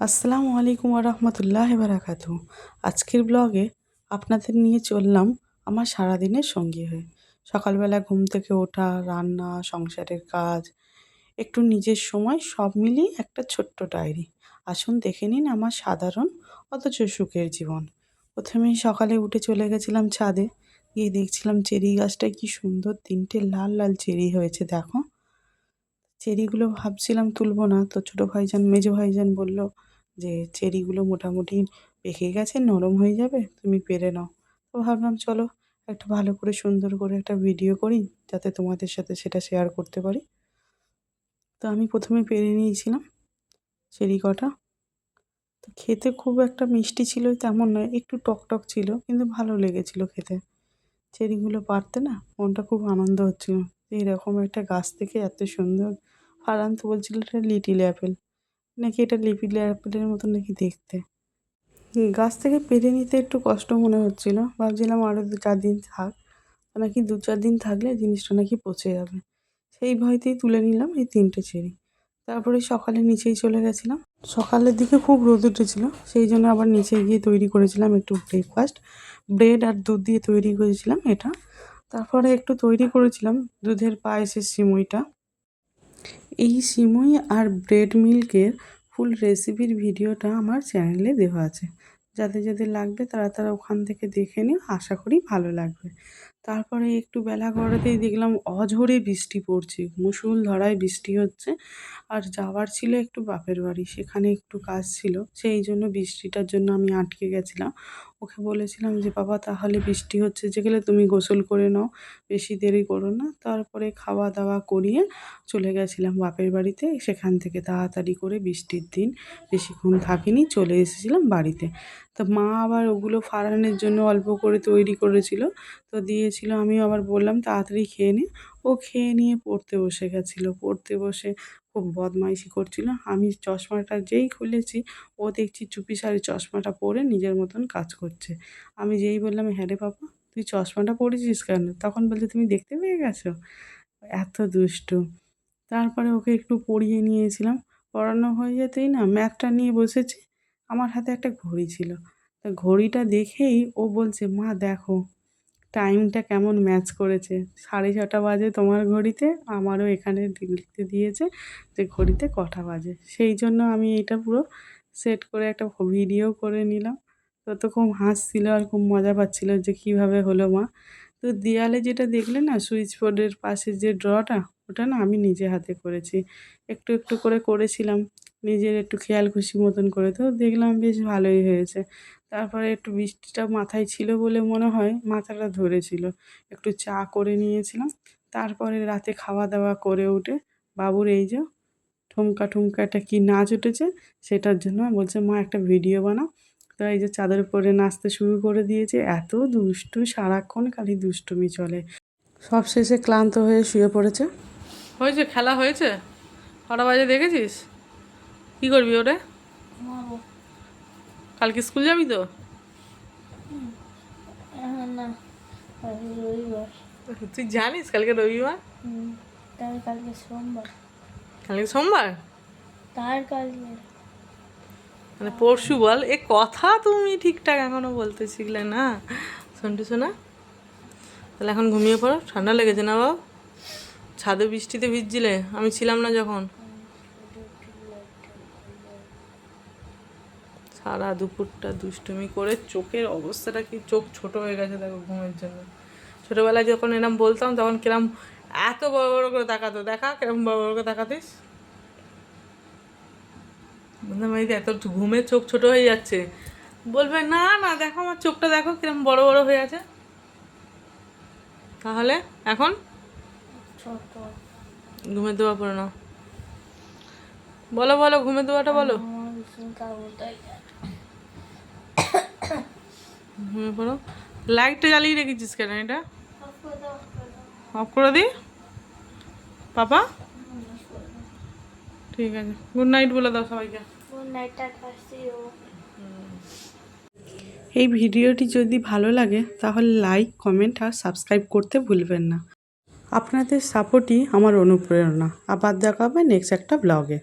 আসসালামু আলাইকুম রহমতুল্লাহ বারাকাতু আজকের ব্লগে আপনাদের নিয়ে চললাম আমার সারাদিনের সঙ্গী হয়ে। সকালবেলা ঘুম থেকে ওঠা, রান্না, সংসারের কাজ, একটু নিজের সময় সব মিলিয়ে একটা ছোট্ট ডায়েরি। আসুন দেখে নিন আমার সাধারণ অথচ সুখের জীবন। প্রথমেই সকালে উঠে চলে গেছিলাম ছাদে। গিয়ে দেখছিলাম চেরি গাছটায় কি সুন্দর তিনটে লাল লাল চেরি হয়েছে, দেখো। চেরিগুলো ভাবছিলাম তুলবো না, তো ছোটো ভাইজান, মেজো ভাইজান বলল যে চেরিগুলো মোটামুটি পেকে গেছে, নরম হয়ে যাবে, তুমি পেরে নাও। তো ভাবলাম চলো একটা ভালো করে সুন্দর করে একটা ভিডিও করি, যাতে তোমাদের সাথে সেটা শেয়ার করতে পারি। তো আমি প্রথমে পেরে নিয়েছিলাম চেরি কটা। তো খেতে খুব একটা মিষ্টি ছিল, তেমন নয়, একটু টক টক ছিল, কিন্তু ভালো লেগেছিল খেতে। চেরিগুলো পারতে না, মনটা খুব আনন্দ হচ্ছিল। এইরকম একটা গাছ থেকে এত সুন্দর ফারান তো বলছিল এটা লিটিল অ্যাপেল। নাকি এটা লিটিল অ্যাপেলের মতো নাকি দেখতে? গাছ থেকে পেরে নিতে একটু কষ্ট মনে হচ্ছিল। ভাবছিলাম আরও দু চার দিন থাক নাকি দু চার দিন থাকলে জিনিসটা নাকি পচে যাবে। সেই ভয়তেই তুলে নিলাম এই তিনটে চেরি। তারপরে সকালে নিচেই চলে গেছিলাম। সকালের দিকে খুব রোদ উঠেছিল, সেই জন্য আবার নিচে গিয়ে তৈরি করেছিলাম একটু ব্রেকফাস্ট ব্রেড আর দুধ দিয়ে তৈরি করেছিলাম এটা। তারপরে একটু তৈরি করেছিলাম দুধের পায়েসের সিমুইটা। এই সিমুই আর ব্রেড মিল্কের ফুল রেসিপির ভিডিওটা আমার চ্যানেলে দেওয়া আছে। যাদের যাদের লাগবে তারা তারা ওখান থেকে দেখে নিও, আশা করি ভালো লাগবে। তারপরে একটু বেলা গড়াতেই দেখলাম অঝোরে বৃষ্টি পড়ছে মুসুল ধরায় বৃষ্টি হচ্ছে। আর যাওয়ার ছিল একটু বাপের বাড়ি, সেখানে একটু কাজ ছিল, সেই জন্য বৃষ্টিটার জন্য আমি আটকে গেছিলাম। ওকে বলেছিলাম যে, বাবা, তাহলে বৃষ্টি হচ্ছে যেগুলো তুমি গোসল করে নাও, বেশি দেরি করো না। তারপরে খাওয়া দাওয়া করিয়ে চলে গেছিলাম বাপের বাড়িতে। সেখান থেকে তাড়াতাড়ি করে বৃষ্টির দিন বেশিক্ষণ থাকিনি, চলে এসেছিলাম বাড়িতে। তো মা আবার ওগুলো ফারানের জন্য অল্প করে তৈরি করেছিল। তো দিয়েছিল আমি আবার বললাম, তাড়াতাড়ি খেয়ে নে। ও খেয়ে নিয়ে পড়তে বসে গেছিল। পড়তে বসে খুব বদমাইশি করছিল। আমি চশমাটা যেই খুলেছি, ও দেখছি চুপি সারে চশমাটা পরে নিজের মতন কাজ করছে। আমি যেই বললাম হ্যাঁ রে বাবা, তুই চশমাটা পরেছিস কেন? তখন বলছে, তুমি দেখতে পেয়ে গেছো? এত দুষ্টু। তারপরে ওকে একটু পড়িয়ে নিয়েছিলাম। পড়ানো হয়ে যেতেই না ম্যাথটা নিয়ে বসেছি। আমার হাতে একটা ঘড়ি ছিল। তা ঘড়িটা দেখেই ও বলছে, মা, দেখো। টাইমটা কেমন ম্যাচ করেছে? সাড়ে ছটা বাজে তোমার ঘড়িতে, আমারও এখানে লিখতে দিয়েছে যে ঘড়িতে কটা বাজে। সেই জন্য আমি এটা পুরো সেট করে একটা ভিডিও করে নিলাম। তো তো খুব হাসছিল আর খুব মজা পাচ্ছিল যে কীভাবে হলো মা। তো দেয়ালে যেটা দেখলে না সুইচ বোর্ডের পাশে যে ড্রটা ওটা না আমি নিজে হাতে করেছি। একটু একটু করে করেছিলাম, নিজের একটু খেয়াল খুশি মতন করে। তো দেখলাম বেশ ভালোই হয়েছে। তারপরে একটু বৃষ্টিটা মাথায় ছিল বলে মনে হয় মাথাটা ধরেছিল। একটু চা করে নিয়েছিলাম। তারপরে রাতে খাওয়া দাওয়া করে উঠে বাবুর এই যে ঠুমকা ঠুমকা একটা কী নাচ উঠেছে সেটার জন্য বলছে মা একটা ভিডিও বানাও। তো এই যে চাঁদের উপরে নাচতে শুরু করে দিয়েছে। এত দুষ্টু সারাক্ষণ খালি দুষ্টুমি চলে। সব শেষে ক্লান্ত হয়ে শুয়ে পড়েছে। হয়েছে খেলা হয়েছে? কটা বাজে দেখেছিস? কী করবি ওরে? কালকে স্কুল যাবি তো? তুই জানিস কালকে রবিবার? কালকে সোমবার। কালকে সোমবার? তার কালকে। মানে পরশু বল এ কথা তুমি ঠিকঠাক এখনও বলতে শিখলে না। সন্টু শোনা। তাহলে এখন ঘুমিয়ে পড়ো ঠান্ডা লেগেছে না বাবু? ছাদে বৃষ্টিতে ভিজছিলে আমি ছিলাম না যখন। সারা দুপুরটা দুষ্টুমি করে চোখের অবস্থাটা কি, চোখ ছোট হয়ে গেছে দেখো ঘুমের জন্য। ছোটোবেলায় যখন এরম বলতাম, তখন কিরম এত বড় বড় করে তাকাতো। দেখা কিরম বড় বড় করে তাকাতিস? বললাম, এই এত ঘুমে চোখ ছোট হয়ে যাচ্ছে। বলবে, না না, দেখো আমার চোখটা দেখো কিরম বড় বড় হয়ে আছে। তাহলে এখন ঘুমের দেওয়া পড়ে না বলো বলো, ঘুমের দেওয়াটা বলো। ঘুমিয়ে পড়ো লাইটটা জ্বালিয়ে রেখেছিস কেন এটা? অফ করে দিই পাপা? ঠিক আছে। গুড নাইট বলে দাও সবাইকে। গুড ও এই ভিডিওটি যদি ভালো লাগে, তাহলে লাইক কমেন্ট আর সাবস্ক্রাইব করতে ভুলবেন না। আপনাদের সাপোর্টই আমার অনুপ্রেরণা। আবার দেখা হবে নেক্সট একটা ব্লগে